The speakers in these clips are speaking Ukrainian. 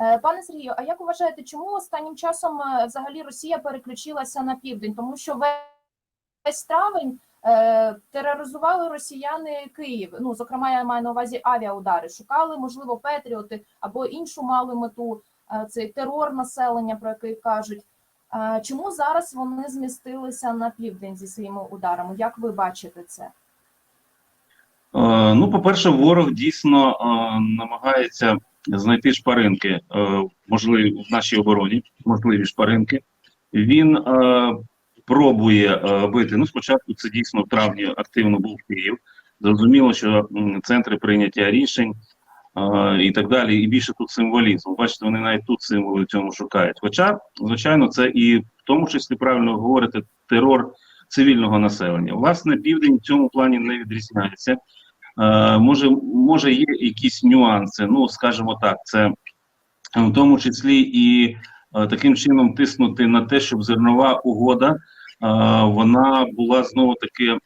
Е, Пане Сергію, а як вважаєте, чому останнім часом е, взагалі Росія переключилася на південь? Тому що весь травень е, тероризували росіяни Київ. Ну, зокрема, я маю на увазі авіаудари. Шукали, можливо, Петріоти або іншу мали мету цей терор населення, про який кажуть. Чому зараз вони змістилися на південь зі своїми ударами? Як ви бачите це? Ну, по-перше, ворог дійсно намагається знайти шпаринки, е, можливі в нашій обороні, можливі шпаринки. Він е, пробує е, бити. Ну, спочатку це дійсно в травні активно був Київ. Зрозуміло, що центри прийняття рішень і так далі, і більше тут символізм. Бачите, вони навіть тут символи в цьому шукають. Хоча, звичайно, це і в тому числі правильно говорити терор цивільного населення. Власне, південь в цьому плані не відрізняється. Е, може, може, є якісь нюанси. Ну, скажімо так, це в тому числі і е, таким чином тиснути на те, щоб зернова угода е, вона була знову таки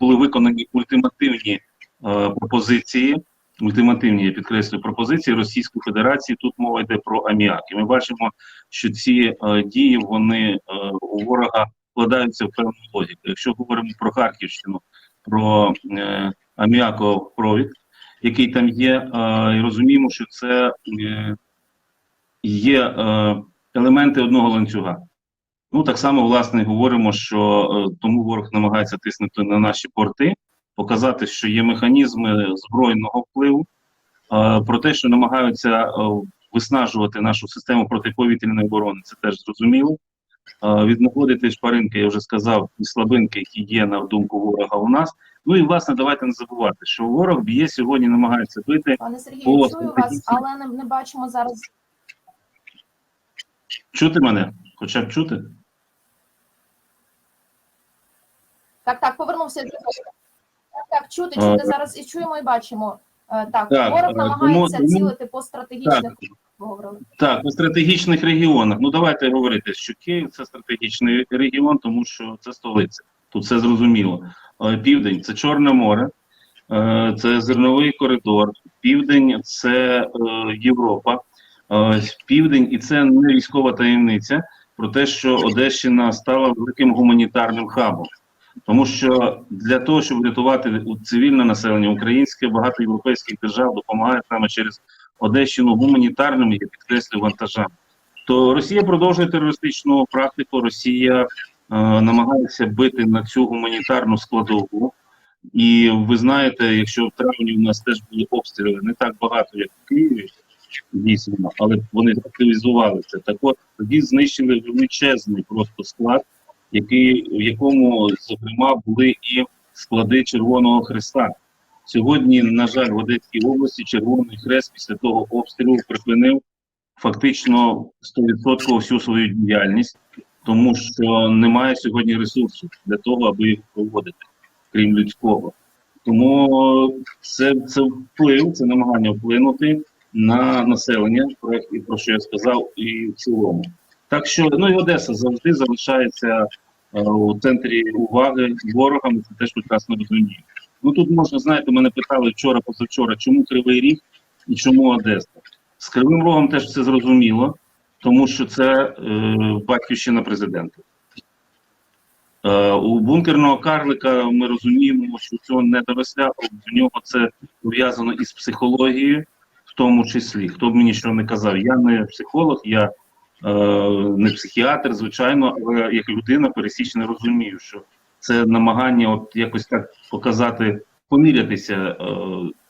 були виконані ультимативні пропозиції. Ультимативні, я підкреслюю, пропозиції Російської Федерації. Тут мова йде про аміак. І ми бачимо, що ці е, дії вони е, у ворога вкладаються в певну логіку. Якщо говоримо про Харківщину, про аміаковий який там є, і розуміємо, що це е, є е, елементи одного ланцюга. Ну, так само, власне, говоримо, що е, тому ворог намагається тиснути на наші порти, показати, що є механізми збройного впливу, про те, що намагаються виснажувати нашу систему протиповітряної оборони, це теж зрозуміло. Віднаходити шпаринки, я вже сказав, і слабинки, які є на думку ворога у нас. Ну і власне, давайте не забувати, що ворог б'є сьогодні, намагається бити. Пане Сергію, О, чую вас, але не, не бачимо зараз. Чути мене? Хоча б чути? Так, так, повернувся. Так, так, чути, А, зараз і чуємо, і бачимо. Е, Так, Так, ворог намагається тому- цілити по стратегічних Так. Говорили. Так, у стратегічних регіонах. Ну давайте говорити, що Київ це стратегічний регіон, тому що це столиця. Тут все зрозуміло. Е, Південь це Чорне море, е, це зерновий коридор. Південь це е, Європа. Південь, і це не військова таємниця про те, що Одещина стала великим гуманітарним хабом. Тому що для того, щоб врятувати цивільне населення українське, багато європейських держав допомагає саме через Одещину гуманітарним, я підкреслюю, вантажам. То Росія продовжує терористичну практику. Росія е, намагається бити на цю гуманітарну складову. І ви знаєте, якщо в травні у нас теж були обстріли не так багато, як в Києві, дійсно, але вони активізувалися. Так от тоді знищили величезний просто склад, який, в якому, зокрема, були і склади Червоного Христа. Сьогодні, на жаль, в Одеській області Червоний Хрест після того обстрілу припинив фактично 100% всю свою діяльність, тому що немає сьогодні ресурсу для того, аби їх проводити, крім людського. Тому це, це вплив, це намагання вплинути на населення, про що я сказав, і в цілому. Так що ну і Одеса завжди залишається е, у центрі уваги ворога, ми це теж прекрасно розуміємо. Ну тут можна, знаєте, мене питали вчора, позавчора, чому Кривий Ріг і чому Одеса. З Кривим Рогом теж все зрозуміло, тому що це е, батьківщина президента. Е, у бункерного карлика ми розуміємо, що цього не доросля, у нього це пов'язано із психологією, в тому числі. Хто б мені що не казав, я не психолог, я не психіатр, звичайно, але як людина пересічна розумію, що це намагання от якось так показати, помірятися е,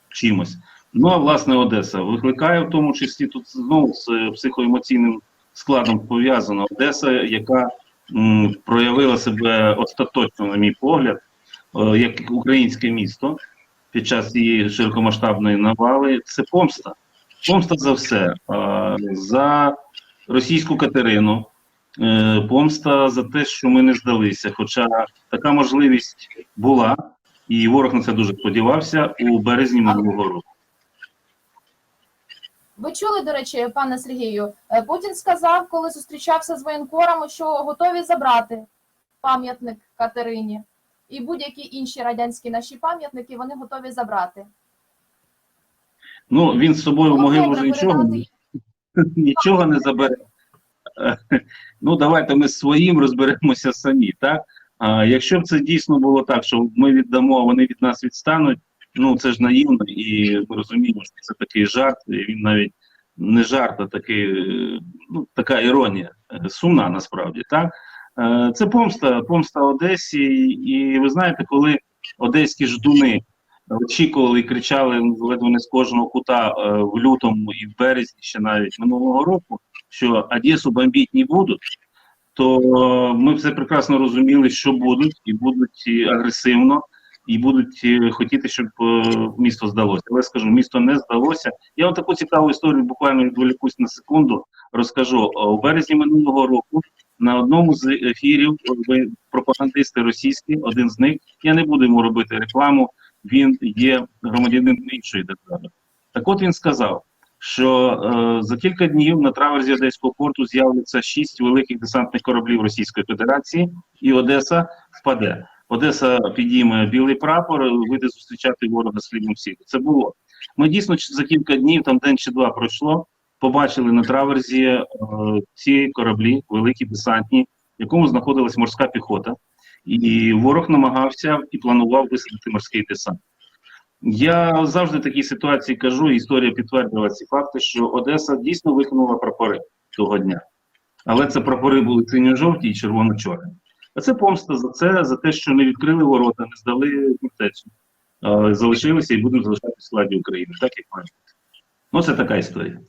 чимось. Ну а власне Одеса викликає в тому числі тут знову з е, психоемоційним складом пов'язана Одеса, яка м, проявила себе остаточно, на мій погляд, е, як українське місто під час цієї широкомасштабної навали. Це помста. Помста за все. Е, за російську Катерину, е, помста за те, що ми не здалися. Хоча така можливість була, і ворог на це дуже сподівався у березні минулого року. Ви чули, до речі, пане Сергію, е, Путін сказав, коли зустрічався з воєнкорами, що готові забрати пам'ятник Катерині і будь-які інші радянські наші пам'ятники вони готові забрати. Ну він з собою в могилу вже нічого. нічого не заберемо. Е, Ну, давайте ми своїм розберемося самі, так? А якщо б це дійсно було так, що ми віддамо, а вони від нас відстануть, ну це ж наївно, і ми розуміємо, що це такий жарт, і він навіть не жарт, а такий, ну, така іронія, е, сумна насправді, так? Е, Це помста, помста Одесі, і ви знаєте, коли одеські ждуни очікували і кричали ледве не з кожного кута е, в лютому і в березні ще навіть минулого року, що Одесу бомбити не будуть, то е, ми все прекрасно розуміли, що будуть, і будуть агресивно, і будуть е, хотіти, щоб е, місто здалося. Але скажу, місто не здалося. Я вам таку цікаву історію буквально відволікусь на секунду. Розкажу Е, у березні минулого року. На одному з ефірів е, пропагандисти російські, один з них, я не буду йому робити рекламу, він є громадянином іншої держави. Так от він сказав, що е, за кілька днів на траверзі Одеського порту з'являться шість великих десантних кораблів Російської Федерації, і Одеса впаде. Одеса підійме білий прапор, вийде зустрічати ворога хлібом сіль. Це було. Ми дійсно за кілька днів, там день чи два пройшло, побачили на траверзі е, ці кораблі, великі десантні, в якому знаходилась морська піхота. І ворог намагався і планував висадити морський десант. Я завжди в такій ситуації кажу, і історія підтвердила ці факти, що Одеса дійсно викинула прапори того дня. Але це прапори були синьо-жовті і червоно-чорні. А це помста за це, за те, що не відкрили ворота, не здали фортецю, залишилися і будуть залишатися в складі України, так як має бути. Ну, це така історія.